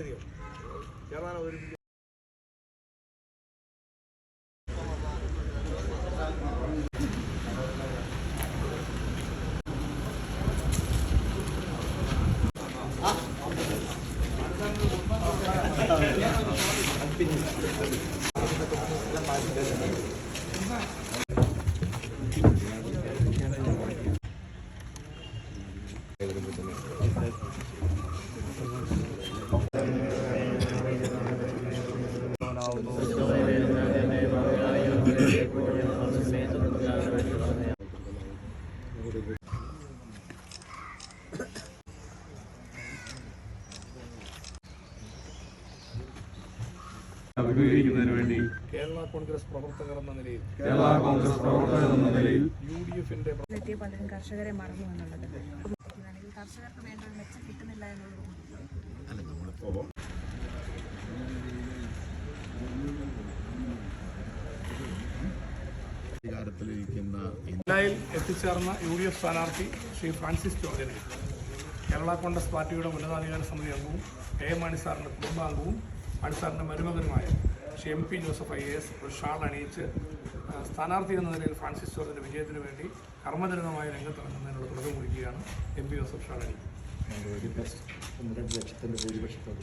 വേദികൾ ചേർന്നാൻ അവതരിപ്പിക്കുന്ന അഭിമുഖീകരിക്കുന്നതിന് വേണ്ടി കേരള കോൺഗ്രസ് പ്രവർത്തകർ എന്ന നിലയിൽ കേരള കോൺഗ്രസ് പ്രവർത്തകർ എന്ന നിലയിൽ യു ഡി എഫിന്റെ കർഷകരെ മറന്നു എന്നുള്ളത്. കർഷകർക്ക് വേണ്ട ഒരു മെച്ചം കിട്ടുന്നില്ല എന്നുള്ളത് അധികാരത്തിലിരിക്കുന്ന ജില്ലയിൽ എത്തിച്ചേർന്ന യു ഡി എഫ് സ്ഥാനാർത്ഥി ശ്രീ ഫ്രാൻസിസ് ജോർജിനെ കേരള കോൺഗ്രസ് പാർട്ടിയുടെ ഉന്നതാധികാര സമിതി അംഗവും എ എം മാണി സാറിന്റെ കുടുംബാംഗവും മാണി സാറിന്റെ മരുമകനുമായ Shri M P Joseph I A S ഒരു ഷാൾ അണിയിച്ച് സ്ഥാനാർത്ഥി എന്ന നിലയിൽ ഫ്രാൻസിസ് ജോർജിന്റെ വിജയത്തിന് വേണ്ടി കർമ്മജനകമായ രംഗത്തിറങ്ങുന്നതിനുള്ള തുടക്കം കുറിക്കുകയാണ് എം പി ജോസഫ് ഷാൾ അണി. രണ്ട് ലക്ഷത്തിന്റെ ഭൂരിപക്ഷത്തോട്